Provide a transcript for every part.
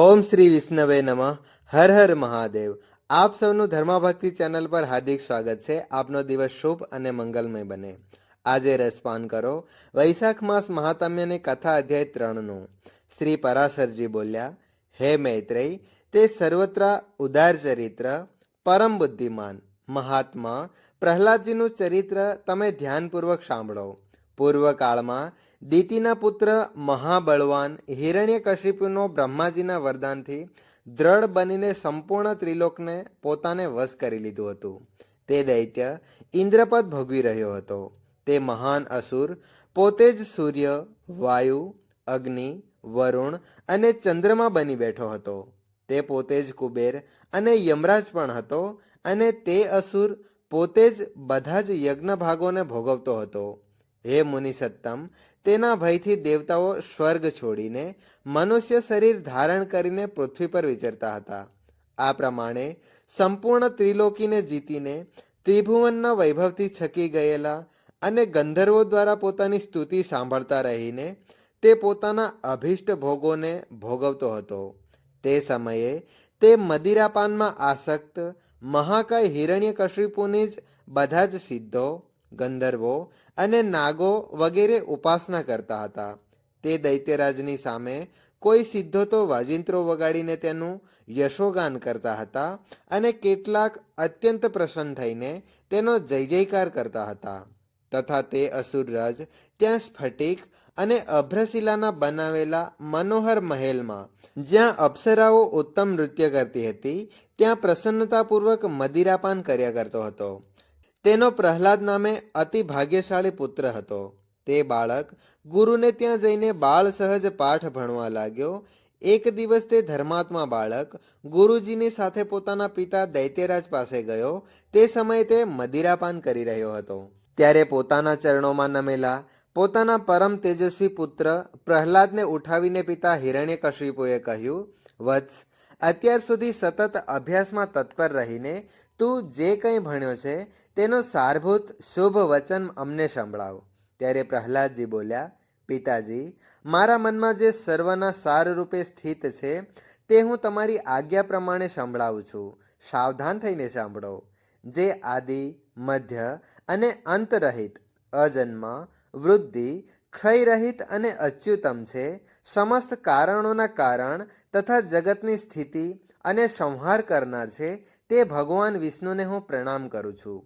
ઓમ શ્રી વિષ્ણવે નમઃ. હર હર મહાદેવ. આપ સૌનું ધર્માભક્તિ ચેનલ પર હાર્દિક સ્વાગત છે. આપનો દિવસ શુભ અને મંગલમય બને. આજે રસપાન કરો. વૈશાખ માસ મહાત્મ્યની કથા અધ્યાય ત્રણનું. શ્રી પરાશરજી બોલ્યા, હે મૈત્રેય, તે સર્વત્ર ઉદાર ચરિત્ર, પરમ બુદ્ધિમાન, મહાત્મા, પ્રહલાદજીનું ચરિત્ર તમે ધ્યાનપૂર્વક સાંભળો. પૂર્વકાળમાં દીતિના પુત્ર મહાબળવાન હિરણ્યકશિપુનો બ્રહ્માજીના વરદાનથી દ્રઢ બનીને સંપૂર્ણ ત્રિલોકને પોતાને વશ કરી લીધું હતું. તે દૈત્ય ઇન્દ્રપદ ભોગવી રહ્યો હતો. તે મહાન અસુર, પોતે જ સૂર્ય, વાયુ, અગ્નિ, વરુણ અને ચંદ્રમા બની બેઠો હતો. તે પોતે જ કુબેર અને યમરાજ પણ હતો અને તે અસુર પોતે જ બધા જ યજ્ઞ ભાગોને ભોગવતો હતો. હે મુનિ સત્તમ તેના ભયથી દેવતાઓ સ્વર્ગ છોડીને, મનુષ્ય શરીર ધારણ કરીને પૃથ્વી પર વિચરતા હતા. આ પ્રમાણે સંપૂર્ણ ત્રિલોકીને જીતીને, ત્રિભુવનના વૈભવથી છકી ગયેલા અને ગંધર્વો દ્વારા પોતાની સ્તુતિ સાંભળતા રહીને, તે પોતાના અભિષ્ટ ભોગોને ભોગવતો હતો. તે સમયે, તે મદિરાપાનમાં આસક્ત, મહાકાય હિરણ્યકશિપુની જ બધા જ સિદ્ધો ગંધર્વો અને નાગો વગેરે ઉપાસના કરતા હતા. તે દૈત્યરાજની સામે કોઈ સિદ્ધો તો વાજિંત્રો વગાડીને તેનું યશોગાન કરતા હતા અને કેટલાક અત્યંત પ્રસન્ન થઈને તેનો જય જયકાર કરતા હતા. તથા તે અસુરરાજ ત્યાં સ્ફટિક અને અભ્રશિલાના બનાવેલા મનોહર મહેલમાં, જ્યાં અપ્સરાઓ ઉત્તમ નૃત્ય કરતી હતી, ત્યાં પ્રસન્નતાપૂર્વક મદિરાપાન કર્યા કરતો હતો. તેનો પ્રહલાદ નામે અતિ ભાગ્યશાળી પુત્ર હતો. તે બાળક ગુરુને ત્યાં જઈને બાળ સહજ પાઠ ભણવા લાગ્યો. એક દિવસ તે ધર્માત્મા બાળક ગુરુજીની સાથે પોતાના પિતા દૈત્યરાજ પાસે ગયો. તે સમયે તે મદિરાપાન કરી રહ્યો હતો. ત્યારે પોતાના ચરણોમાં નમેલા પોતાના પરમ તેજસ્વી પુત્ર પ્રહલાદને ઉઠાવીને પિતા હિરણ્યકશિપુએ કહ્યું, વત્સ અત્યાર સુધી સતત અભ્યાસમાં તત્પર રહીને તું જે કંઈ ભણ્યો છે, તેનો સારભૂત, શુભ વચન અમને સંભળાવ. ત્યારે પ્રહલાદજી બોલ્યા, પિતાજી, મારા મનમાં જે સર્વના સાર રૂપે સ્થિત છે, તે હું તમારી આજ્ઞા પ્રમાણે સંભળાવું છું. સાવધાન થઈને સાંભળો. જે આદિ, મધ્ય અને અંતરહિત અજન્મ, વૃદ્ધિ ક્ષયરહિત અને અચ્યુતમ છે. સમસ્ત કારણોના કારણ તથા જગતની સ્થિતિ અને સંહાર કરનાર છે તે ભગવાન વિષ્ણુને હું પ્રણામ કરું છું.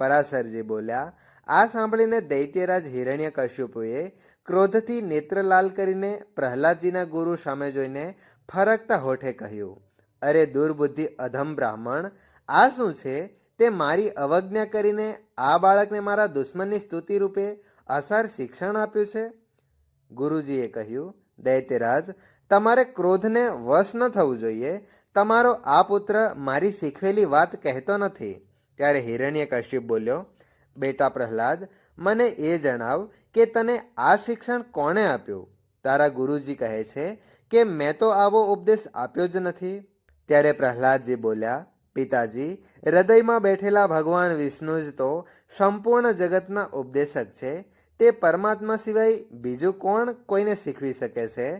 પરાશરજી બોલ્યા, આ સાંભળીને દૈત્યરાજ હિરણ્ય કશ્યપુએ ક્રોધથી નેત્રલાલ કરીને પ્રહલાદજીના ગુરુ સામે જોઈને ફરકતા હોઠે કહ્યું, અરે દુર્બુદ્ધિ અધમ બ્રાહ્મણ, આ શું છે? તે મારી અવજ્ઞા કરીને આ બાળકને મારા દુશ્મનની સ્તુતિ રૂપે અસાર શિક્ષણ આપ્યું છે. ગુરુજીએ કહ્યું, દૈત્યરાજ, તમારે ક્રોધને વશ ન થવું જોઈએ. તમારો આ પુત્ર મારી શીખવેલી વાત કહેતો નથી. ત્યારે હિરણ્ય કશ્યપ બોલ્યો, બેટા પ્રહલાદ, મને એ જણાવ કે તને આ શિક્ષણ કોણે આપ્યું? તારા ગુરુજી કહે છે કે મેં તો આવો ઉપદેશ આપ્યો જ નથી. ત્યારે પ્રહલાદજી બોલ્યા પિતાજી, હૃદયમાં બેઠેલા ભગવાન વિષ્ણુ જ તો સંપૂર્ણ જગતના ઉપદેશક છે. તે પરમાત્મા સિવાય બીજું કોણ કોઈને શીખવી શકે છે?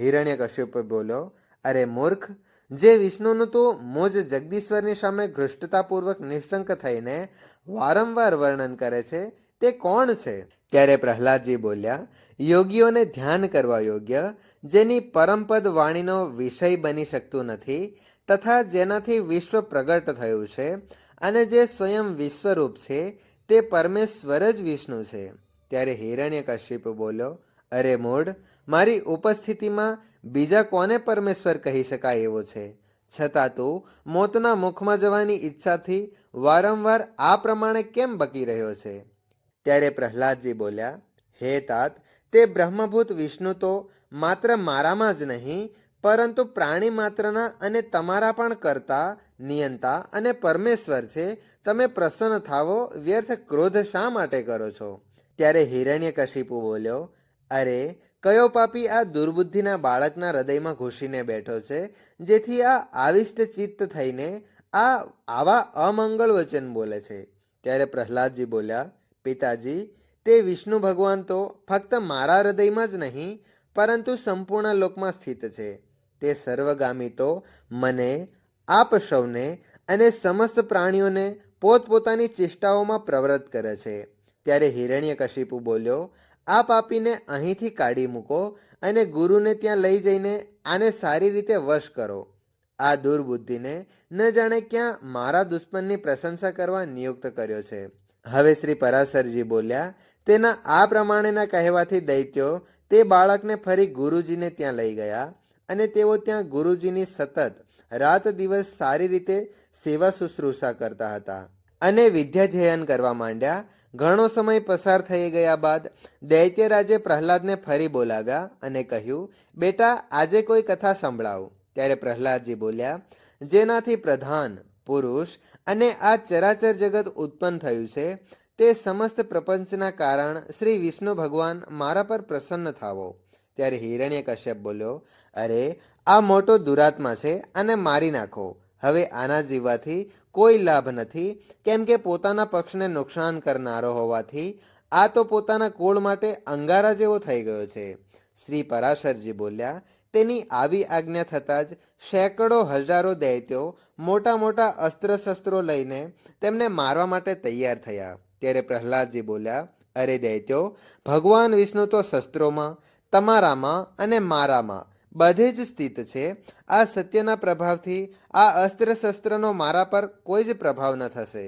હિરણ્ય કશ્યપ બોલો, અરે મૂર્ખ! જે વિષ્ણુનું તો મોજ જગદીશ્વરની સામે ઘૃષ્ટતાપૂર્વક નિષ્ઠંક થઈને વારંવાર વર્ણન કરે છે, તે કોણ છે? ત્યારે પ્રહલાદજી બોલ્યા, યોગીઓને ધ્યાન કરવા યોગ્ય, જેની પરમપદ વાણીનો વિષય બની શકતું નથી તથા જેનાથી વિશ્વ પ્રગટ થયું છે અને જે સ્વયં વિશ્વરૂપ છે, તે પરમેશ્વર જ વિષ્ણુ છે. ત્યારે હિરણ્ય કશ્યપ બોલ્યો, અરે મૂળ મારી ઉપસ્થિતિમાં બીજા કોને પરમેશ્વર કહી શકાય એવો છે? છતાં તું મોતના મુખમાં જવાની ઈચ્છાથી વારંવાર આ પ્રમાણે કેમ બકી રહ્યો છે? ત્યારે પ્રહલાદજી બોલ્યા, હે તાત, તે બ્રહ્મભૂત વિષ્ણુ તો માત્ર મારામાં જ નહીં પરંતુ પ્રાણી માત્રના અને તમારા પણ કરતા, નિયંતા અને પરમેશ્વર છે, તમે પ્રસન્ન થાવો, વ્યર્થ ક્રોધ શા માટે કરો છો? ત્યારે હિરણ્ય કશિપુ બોલ્યો, અરે, કયો પાપી આ દુર્બુદ્ધિના બાળકના હૃદયમાં ઘૂસીને બેઠો છે, જેથી આ આવિષ્ટ ચિત્ત થઈને આ આવા અમંગળ વચન બોલે છે? ત્યારે પ્રહલાદજી બોલ્યા, પિતાજી, તે વિષ્ણુ ભગવાન તો ફક્ત મારા હૃદયમાં જ નહીં, પરંતુ સંપૂર્ણ લોકમાં સ્થિત છે. તે સર્વગામી તો મને, આપ સૌને અને સમસ્ત પ્રાણીઓને પોતપોતાની ચેષ્ટાઓમાં પ્રવૃત્ત કરે છે. ત્યારે હિરણ્યકશિપુ બોલ્યો આ પાપીને અહીંથી કાઢી મૂકો અને ગુરુને ત્યાં લઈ જઈને આને સારી રીતે વશ કરો. આ દુર્બુદ્ધિને ન જાણે ક્યાં મારા દુશ્મનની પ્રશંસા કરવા નિયુક્ત કર્યો છે. હવે શ્રી પરાશરજી બોલ્યા, તેના આ પ્રમાણેના કહેવાથી દૈત્યો તે બાળકને ફરી ગુરુજીને ત્યાં લઈ ગયા. અને તેઓ ત્યાં ગુરુજીની સતત, રાત દિવસ સારી રીતે સેવા શુશ્રૂષા કરતા હતા. અને વિદ્યાધ્યયન કરવા માંડ્યા. ઘણો સમય પસાર થઈ ગયા બાદ દૈત્યરાજે પ્રહલાદને ફરી બોલાવ્યા અને કહ્યું, બેટા, આજે કોઈ કથા સંભળાવો. ત્યારે પ્રહલાદજી બોલ્યા, જેનાથી પ્રધાન, પુરુષ અને આ ચરાચર જગત ઉત્પન્ન થયું છે, તે સમસ્ત પ્રપંચના કારણ શ્રી વિષ્ણુ ભગવાન મારા પર પ્રસન્ન થાવો. ત્યારે હિરણ્ય કશ્યપ બોલ્યો, અરે, આ મોટો દુરાત્મા છે અને મારી નાખો. હવે આના જીવવાથી કોઈ લાભ નથી. કેમ કે પોતાના પક્ષને નુકસાન કરનારો હોવાથી આ તો પોતાના કુળ માટે અંગારા જેવો થઈ ગયો છે. શ્રી પરાશરજી બોલ્યા, તેની આવી આજ્ઞા થતાં જ સેંકડો હજારો દૈત્યો મોટા મોટા અસ્ત્ર શસ્ત્રો લઈને તેમને મારવા માટે તૈયાર થયા. ત્યારે પ્રહલાદજી બોલ્યા, અરે દૈત્યો, ભગવાન વિષ્ણુ તો શસ્ત્રોમાં તમારામાં અને મારામાં બધે જ સ્થિત છે. આ સત્યના પ્રભાવથી આ અસ્ત્ર શસ્ત્રનો મારા પર કોઈ જ પ્રભાવ ન થશે.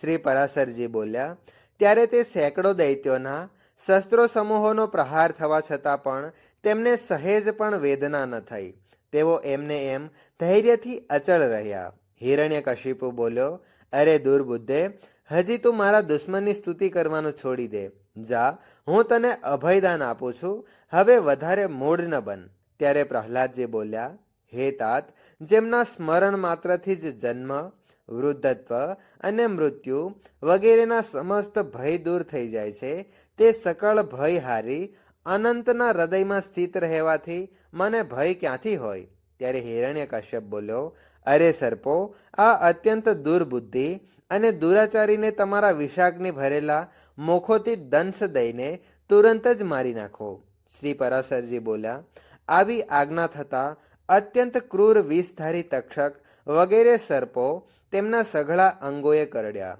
શ્રી પરાશરજી બોલ્યા, ત્યારે તે સેંકડો દૈત્યોના શસ્ત્રો સમૂહોનો પ્રહાર થવા છતાં પણ તેમને સહેજ પણ વેદના ન થઈ. તેઓ એમને એમ ધૈર્યથી અચળ રહ્યા. હિરણ્ય કશિપુ બોલ્યો, અરે દુર્બુદ્ધે, હજી તું મારા દુશ્મનની સ્તુતિ કરવાનું છોડી દે. જા, હું તને અભયદાન આપું છું. હવે વધારે મૂળ ન બન. ત્યારે પ્રહલાદજી બોલ્યા, હે તાત, જેમના સ્મરણ માત્રથી જ જન્મ, વૃદ્ધત્વ અને મૃત્યુ વગેરેના સમસ્ત ભય દૂર થઈ જાય છે, તે સકળ ભય હારી અનંતના હૃદયમાં સ્થિત રહેવાથી મને ભય ક્યાંથી હોય? ત્યારે હિરણ્ય કશ્યપ બોલ્યો, અરે સર્પો, આ અત્યંત દુર્બુદ્ધિ અને દુરાચારીને તમારા વિષાગ્નિ ભરેલા મોખોથી દંશ દઈને તુરંત જ મારી નાખો. શ્રી પરાશરજી બોલ્યા, આવી આજ્ઞા થતાં અત્યંત ક્રૂર વિષધારી તક્ષક વગેરે સર્પો તેમના સઘળા અંગોએ કરડ્યા.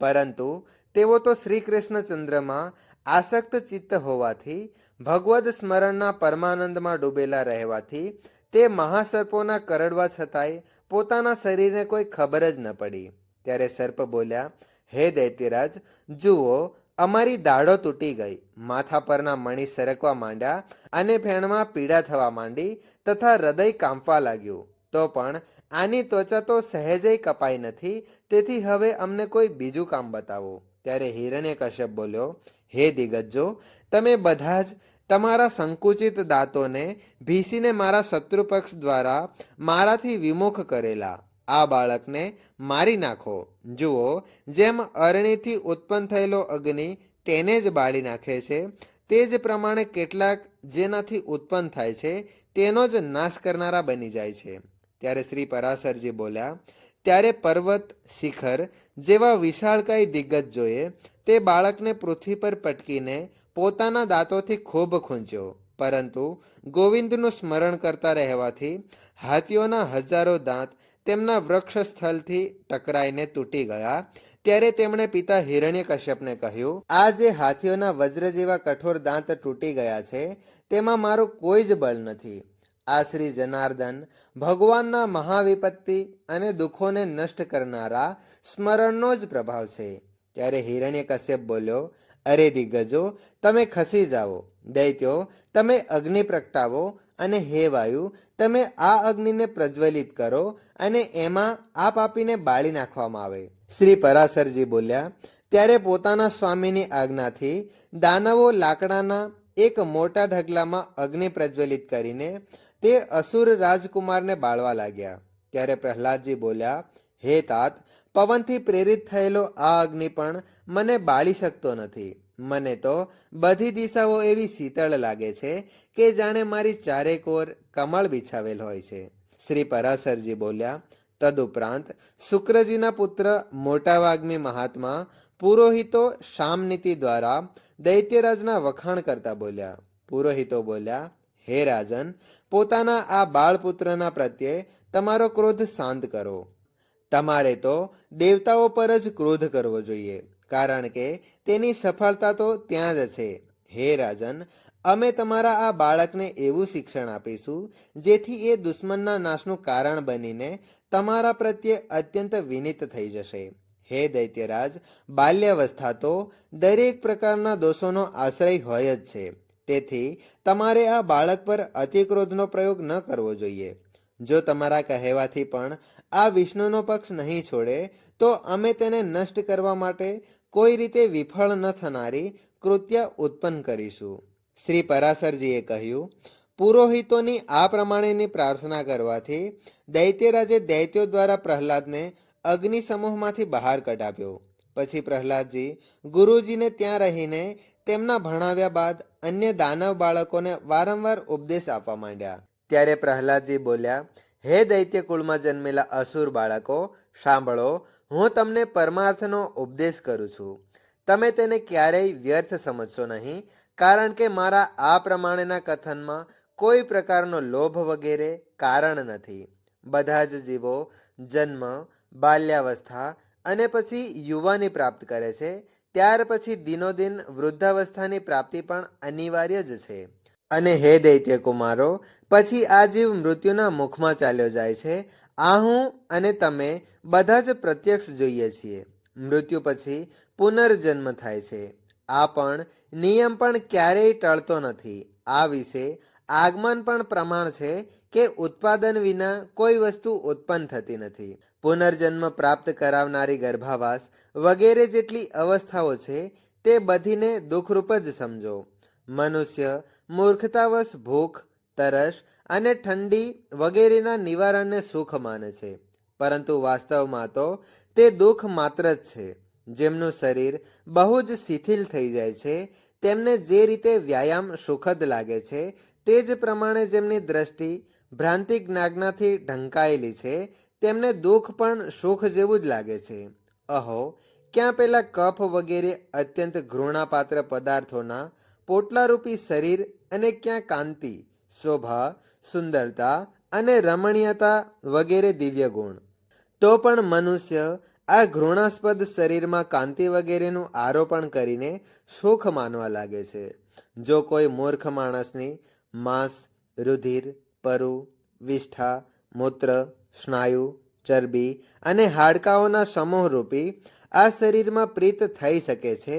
પરંતુ તેઓ તો શ્રી કૃષ્ણચંદ્રમાં આસક્ત ચિત્ત હોવાથી, ભગવદ સ્મરણના પરમાનંદમાં ડૂબેલા રહેવાથી તે મહાસર્પોના કરડવા છતાંય પોતાના શરીરને કોઈ ખબર જ ન પડી. ત્યારે સર્પ બોલ્યા, હે દૈત્યરાજ, જુઓ, અમારી દાઢો તૂટી ગઈ. માથા પરના મણી સરકવા માંડ્યા અને ફેણમાં પીડા થવા માંડી તથા હૃદય કાંપવા લાગ્યું. તો પણ આની ત્વચા તો સહેજય કપાઈ નથી, તેથી હવે અમને કોઈ બીજું કામ બતાવો. ત્યારે હિરણ્ય કશ્યપ બોલ્યો, હે દિગ્ગજો, તમે બધા જ તમારા સંકુચિત દાંતોને ભીસીને મારા શત્રુપક્ષ દ્વારા મારાથી વિમુખ કરેલા. આ બાળકને મારી નાખો. જુઓ, જેમ અરણીથી ઉત્પન્ન થયેલો અગ્નિ તેને જ બાળી નાખે છે, તે જ પ્રમાણે કેટલાક જેનાથી ઉત્પન્ન થાય છે, તેનો જ નાશ કરનારા બની જાય છે. ત્યારે શ્રી પરાશરજી બોલ્યા, ત્યારે પર્વત શિખર જેવા વિશાળકાય દિગ્ગજ જોઈએ તે બાળકને પૃથ્વી પર પટકીને પોતાના દાંતોથી ખૂબ ખૂંચ્યો. પરંતુ ગોવિંદનું સ્મરણ કરતા રહેવાથી હાથીઓના હજારો દાંત તેમના વૃક્ષ સ્થળથી ટકરાઈને તૂટી ગયા. ત્યારે તેમણે પિતા હિરણ્ય કશ્યપને કહ્યું, આ જે હાથીઓના વજ્ર જેવા કઠોર દાંત તૂટી ગયા છે, તેમાં મારું કોઈ જ બળ નથી. આ શ્રી જનાર્દન ભગવાનના મહાવિપત્તિ અને દુઃખોને નષ્ટ કરનારા સ્મરણનો જ પ્રભાવ છે. ત્યારે હિરણ્ય કશ્યપ બોલ્યો, અરે દિગ્ગજો, તમે ખસી જાઓ. દૈત્યો, તમે અગ્નિ પ્રગટાવો અને હે વાયુ, તમે આ અગ્નિને પ્રજ્વલિત કરો અને એમાં આ પાપીને બાળી નાખવામાં આવે. શ્રી પરાશરજી બોલ્યા, ત્યારે પોતાના સ્વામીની આજ્ઞાથી દાનવો લાકડાના એક મોટા ઢગલામાં અગ્નિ પ્રજ્વલિત કરીને તે અસુર રાજકુમારને બાળવા લાગ્યા. ત્યારે પ્રહલાદજી બોલ્યા, હે તાત, પવનથી પ્રેરિત થયેલો આ અગ્નિ પણ મને બાળી શકતો નથી. મને તો બધી દિશાઓ એવી શીતળ લાગે છે કે જાણે મારી ચારે કોર કમળ બિછાવેલ હોય છે. શ્રી પરાશરજી બોલ્યા, તદુપરાંત શુક્રજીના પુત્ર મોટા વાગ્મી મહાત્મા પુરોહિતો શામનીતિ દ્વારા દૈત્યરાજના વખાણ કરતા બોલ્યા. પુરોહિતો બોલ્યા, હે રાજન, પોતાના આ બાળપુત્રના પ્રત્યે તમારો ક્રોધ શાંત કરો. તમારે તો દેવતાઓ પર જ ક્રોધ કરવો જોઈએ. કારણ કે તેની સફળતા તો ત્યાં જ છે. હે રાજન, અમે તમારા આ બાળકને એવું શિક્ષણ આપીશું, જેથી એ દુશ્મનના નાશનું કારણ બનીને તમારા પ્રત્યે અત્યંત વિનિત થઈ જશે. હે દૈત્યરાજ, બાલ્યાવસ્થા તો દરેક પ્રકારના દોષોનો આશ્રય હોય જ છે. તેથી તમારે આ બાળક પર અતિક્રોધનો પ્રયોગ ન કરવો જોઈએ. જો તમારા કહેવાથી પણ આ વિષ્ણુનો પક્ષ નહીં છોડે, તો અમે તેને નષ્ટ કરવા માટે કોઈ રીતે વિફળ ન થનારી કૃત્ય ઉત્પન્ન કરીશું. શ્રી પરાશરજીએ કહ્યું, પુરોહિતોની આ પ્રમાણેની પ્રાર્થના કરવાથી દૈત્યરાજે દૈત્યો દ્વારા પ્રહલાદને અગ્નિ સમૂહમાંથી બહાર કઢાવ્યો. પછી પ્રહલાદજી ગુરુજીને ત્યાં રહીને તેમના ભણાવ્યા બાદ અન્ય દાનવ બાળકોને વારંવાર ઉપદેશ આપવા માંડ્યા. ત્યારે પ્રહલાદજી બોલ્યા, હે દૈત્ય કુળમાં જન્મેલા અસુર બાળકો, સાંભળો, હું તમને પરમાર્થનો ઉપદેશ કરું છું. તમે તેને ક્યારેય વ્યર્થ સમજશો નહીં, કારણ કે મારા આ પ્રમાણેના કથનમાં કોઈ પ્રકારનો લોભ વગેરે કારણ નથી. બધા જ જીવો જન્મ, બાલ્યાવસ્થા અને પછી યુવાની પ્રાપ્ત કરે છે. ત્યાર પછી દિનોદિન વૃદ્ધાવસ્થાની પ્રાપ્તિ પણ અનિવાર્ય જ છે. અને હે દૈત્ય કુમારો પછી આ જીવ મૃત્યુના મુખમાં ચાલ્યો જાય છે. આ હું અને તમે બધા જ પ્રત્યક્ષ જોઈએ છીએ. મૃત્યુ પછી પુનર્જન્મ થાય છે. આ પણ નિયમ પણ ક્યારેય ટળતો નથી. આ વિશે આગમન પણ પ્રમાણ છે કે ઉત્પાદન વિના કોઈ વસ્તુ ઉત્પન્ન થતી નથી. પુનર્જન્મ પ્રાપ્ત કરાવનારી ગર્ભાવાસ વગેરે જેટલી અવસ્થાઓ છે, તે બધીને દુઃખરૂપ જ સમજો. મનુષ્ય, મૂર્ખતાવશ ભૂખ, તરસ અને ઠંડી વગેરેના નિવારણને સુખ માને છે. પરંતુ વાસ્તવમાં તો તે દુઃખ માત્ર જ છે. જેમનું શરીર બહુ જ શિથિલ થઈ જાય છે, તેમને જે રીતે વ્યાયામ સુખદ લાગે છે, તે જ પ્રમાણે જેમની દ્રષ્ટિ ભ્રાંતિ જ્ઞાગનાથી ઢંકાયેલી છે, તેમને દુઃખ પણ સુખ જેવું જ લાગે છે. અહો, ક્યાં પેલા કફ વગેરે અત્યંત ઘૃણાપાત્ર પદાર્થોના પોટલારૂપી શરીર અને ક્યાં કાંતિ, શોભા, સુંદરતા અને રમણીયતા વગેરે દિવ્ય ગુણ. તો પણ મનુષ્ય આ ઘૃણાસ્પદ શરીરમાં કાંતિ વગેરેનું આરોપણ કરીને સુખ માનવા લાગે છે. જો કોઈ મૂર્ખ માણસની માંસ, રુધિર, પરુ, વિષ્ઠા, મૂત્ર, સ્નાયુ, ચરબી અને હાડકાઓના સમૂહરૂપી આ શરીરમાં પ્રીત થઈ શકે છે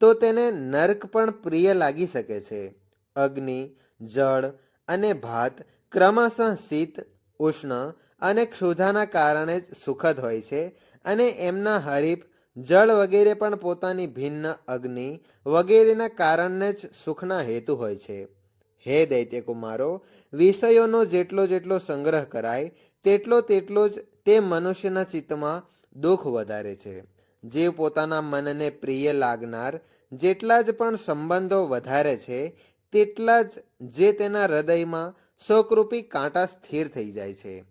તો તેને નર્ક પણ પ્રિય લાગી શકે છે. અગ્નિ, જળ અને ભાત ક્રમશઃ શીત, ઉષ્ણ અને ક્ષુધાના કારણે જ સુખદ હોય છે અને એમના હરીફ, જળ વગેરે પણ પોતાની ભિન્ન અગ્નિ વગેરેના કારણને જ સુખના હેતુ હોય છે. હે દૈત્ય કુમારો વિષયોનો જેટલો જેટલો સંગ્રહ કરાય, તેટલો તેટલો જ તે મનુષ્યના ચિત્તમાં દુઃખ વધારે છે. જીવ પોતાના મનને પ્રિય લાગનાર, જેટલા જ પણ સંબંધો વધારે છે, તેટલા જ જે તેના હૃદયમાં શોકરૂપી કાંટા સ્થિર થઈ જાય છે.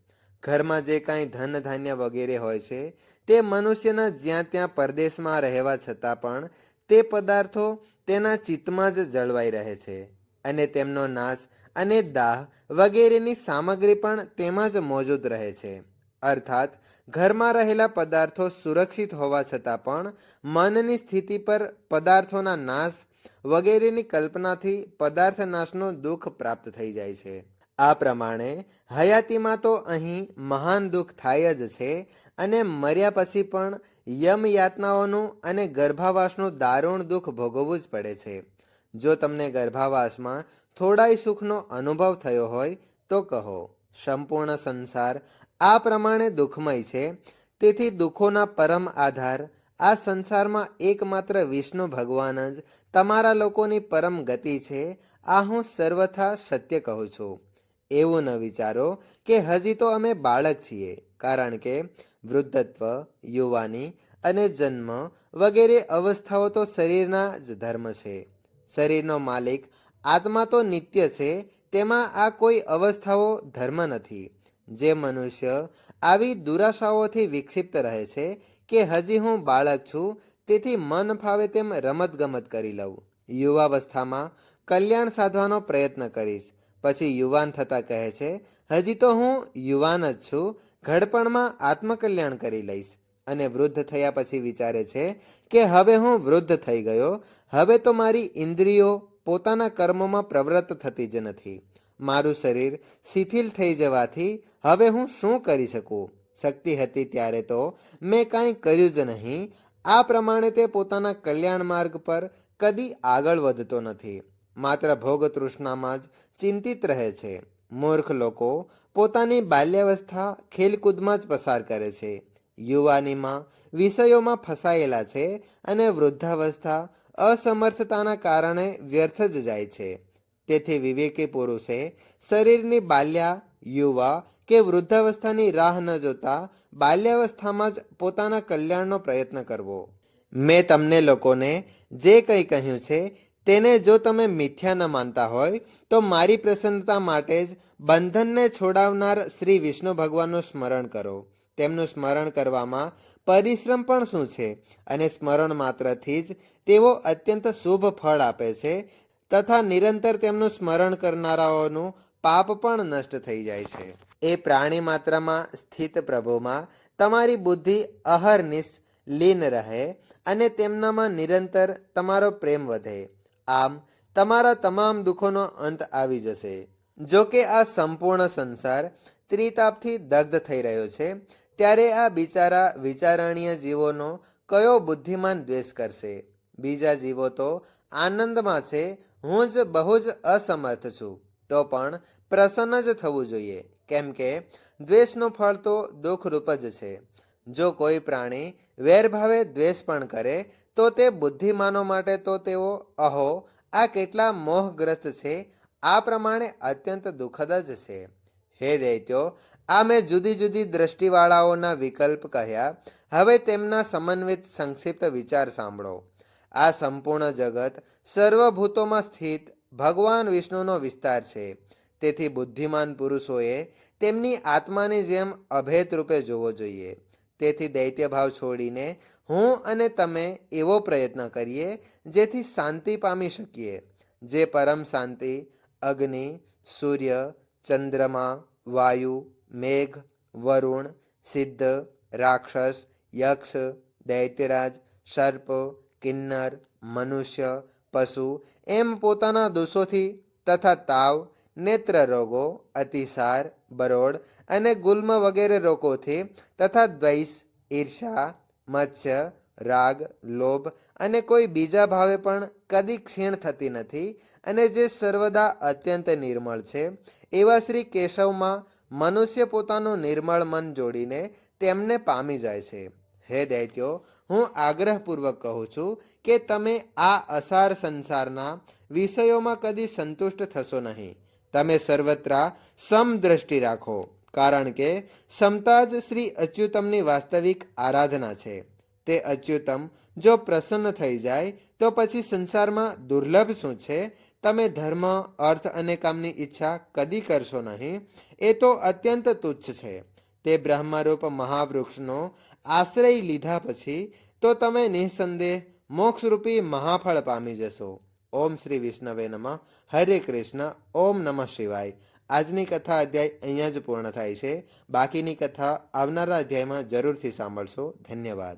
ઘરમાં જે કાંઈ ધન ધાન્ય વગેરે હોય છે, તે મનુષ્યના જ્યાં ત્યાં પરદેશમાં રહેવા છતાં પણ તે પદાર્થો તેના ચિત્તમાં જ જળવાઈ રહે છે અને તેમનો નાશ અને દાહ વગેરેની સામગ્રી પણ તેમાં જ મોજૂદ રહે છે. અર્થાત ઘરમાં રહેલા પદાર્થો સુરક્ષિત હોવા છતાં પણ મનની સ્થિતિ પર પદાર્થોના નાશ વગેરેની કલ્પનાથી પદાર્થ નાશનો દુઃખ પ્રાપ્ત થઈ જાય છે. આ પ્રમાણે હયાતીમાં તો અહીં મહાન દુઃખ થાય જ છે અને મર્યા પછી પણ યમ યાતનાઓનું અને ગર્ભાવાસનું દારૂણ દુઃખ ભોગવવું જ પડે છે. જો તમને ગર્ભાવાસમાં થોડાય સુખનો અનુભવ થયો હોય તો કહો. સંપૂર્ણ સંસાર આ પ્રમાણે દુઃખમય છે. તેથી દુઃખોના પરમ આધાર, આ સંસારમાં એકમાત્ર વિષ્ણુ ભગવાન જ તમારા લોકોની પરમ ગતિ છે, આ હું સર્વથા સત્ય કહું છું. એવું ન વિચારો કે હજી તો અમે બાળક છીએ, કારણ કે વૃદ્ધત્વ, યુવાની અને જન્મ વગેરે અવસ્થાઓ તો શરીરના જ ધર્મ છે. શરીરનો માલિક આત્મા તો નિત્ય છે, તેમાં આ કોઈ અવસ્થાઓ ધર્મ નથી. જે મનુષ્ય આવી દુરાશાઓથી વિક્ષિપ્ત રહે છે કે હજી હું બાળક છું, તેથી મન ફાવે તેમ રમતગમત કરી લઉં. યુવાવસ્થામાં કલ્યાણ સાધવાનો પ્રયત્ન કરીશ. પછી યુવાન થતા કહે છે, હજી તો હું યુવાન જ છું, ઘડપણમાં આત્મકલ્યાણ કરી લઈશ. અને વૃદ્ધ થયા પછી વિચારે છે કે હવે હું વૃદ્ધ થઈ ગયો, હવે તો મારી ઇન્દ્રિયો પોતાના કર્મોમાં પ્રવૃત્ત થતી જ નથી. મારું શરીર શિથિલ થઈ જવાથી હવે હું શું કરી શકું? શક્તિ હતી ત્યારે તો મેં કાંઈ કર્યું જ નહીં. આ પ્રમાણે તે પોતાના કલ્યાણ માર્ગ પર કદી આગળ વધતો નથી. માત્ર ભોગ તૃષ્ણામાં જ ચિંતિત રહે છે. મૂર્ખ લોકો પોતાની બાલ્યાવસ્થા ખેલકૂદમાં જ પસાર કરે છે. યુવાનીમાં વિષયોમાં ફસાયેલા છે અને વૃદ્ધાવસ્થા અસમર્થતાના કારણે વ્યર્થ જ જાય છે. તેથી વિવેકી પુરુષે શરીરની બાલ્યા, યુવા કે વૃદ્ધાવસ્થાની રાહ ન જોતા બાલ્યાવસ્થામાં જ પોતાના કલ્યાણનો પ્રયત્ન કરવો. મેં તમને લોકોને જે કંઈ કહ્યું છે તેને જો તમે મિથ્યા ન માનતા હોય, તો મારી પ્રસન્નતા માટે જ બંધનને છોડાવનાર શ્રી વિષ્ણુ ભગવાનનું સ્મરણ કરો. તેમનું સ્મરણ કરવામાં પરિશ્રમ પણ શું છે? અને સ્મરણ માત્રથી જ તેઓ અત્યંત શુભ ફળ આપે છે તથા નિરંતર તેમનું સ્મરણ કરનારાઓનું પાપ પણ નષ્ટ થઈ જાય છે. એ પ્રાણી માત્રામાં સ્થિત પ્રભુમાં તમારી બુદ્ધિ અહર્નિશ લીન રહે અને તેમનામાં નિરંતર તમારો પ્રેમ વધે. આમ, તમારા તમામ દુઃખોનો અંત આવી જશે. જો કે આ સંપૂર્ણ સંસાર ત્રિતાપથી દગ્ધ થઈ રહ્યો છે, ત્યારે આ બિચારા વિચારણીય જીવોનો કયો બુદ્ધિમાન દ્વેષ કરશે? બીજા જીવો તો આનંદમાં છે, હું જ બહુ જ અસમર્થ છું. તો પણ પ્રસન્ન જ થવું જોઈએ. કેમ કે દ્વેષનું ફળ તો દુઃખરૂપ જ છે. જો કોઈ પ્રાણી વેરભાવે દ્વેષ પણ કરે, તો તે બુદ્ધિમાનો માટે તો તેઓ અહો, આ કેટલા મોહગ્રસ્ત છે, આ પ્રમાણે અત્યંત દુઃખદ જ છે. હે દૈત્યો, આ મેં જુદી જુદી દ્રષ્ટિવાળાઓના વિકલ્પ કહ્યા. હવે તેમના સમન્વિત સંક્ષિપ્ત વિચાર સાંભળો. આ સંપૂર્ણ જગત સર્વભૂતોમાં સ્થિત ભગવાન વિષ્ણુનો વિસ્તાર છે. તેથી બુદ્ધિમાન પુરુષોએ તેમની આત્માની જેમ અભેદ રૂપે જોવો જોઈએ. તેથી દૈત્ય ભાવ છોડીને હું અને તમે એવો પ્રયત્ન કરીએ, જેથી શાંતિ પામી શકીએ. જે પરમ શાંતિ, અગ્નિ, સૂર્ય, ચંદ્રમા, વાયુ, મેઘ, વરુણ, સિદ્ધ, રાક્ષસ, યક્ષ, દૈત્યરાજ, સર્પ કિન્નર, મનુષ્ય, પશુ એમ પોતાના દોષોથી તથા તાવ, નેત્ર રોગો, અતિસાર બરોડ અને ગુલ્મ વગેરે રોગોથી તથા દ્વૈષ ઈર્ષા મત્સ્ય, રાગ, લોભ અને કોઈ બીજા ભાવે પણ કદી ક્ષીણ થતી નથી અને જે સર્વદા અત્યંત નિર્મળ છે, એવા શ્રી કેશવમાં મનુષ્ય પોતાનું નિર્મળ મન જોડીને તેમને પામી જાય છે. હે દૈત્યો, હું આગ્રહપૂર્વક કહું છું કે તમે આ અસાર સંસારના વિષયોમાં કદી સંતુષ્ટ થશો નહીં. તમે સર્વત્ર સમદ્રષ્ટિ રાખો, કારણ કે સમતા જ શ્રી અચ્યુતમની વાસ્તવિક આરાધના છે. તે અચ્યુતમ જો પ્રસન્ન થઈ જાય, તો પછી સંસારમાં દુર્લભ શું છે? તમે ધર્મ, અર્થ અને કામની ઈચ્છા કદી કરશો નહીં. એ તો અત્યંત તુચ્છ છે. તે બ્રહ્મરૂપ મહાવૃક્ષનો આશ્રય લીધા પછી તો તમે નિઃસંદેહ મોક્ષરૂપી મહાફળ પામી જશો. ઓમ શ્રી વિષ્ણવે નમઃ. હરે કૃષ્ણ. ઓમ નમઃ શિવાય. આજની કથા અધ્યાય અહીંયા જ પૂર્ણ થાય છે. બાકીની કથા આવનારા અધ્યાયમાં જરૂરથી સાંભળશો. ધન્યવાદ.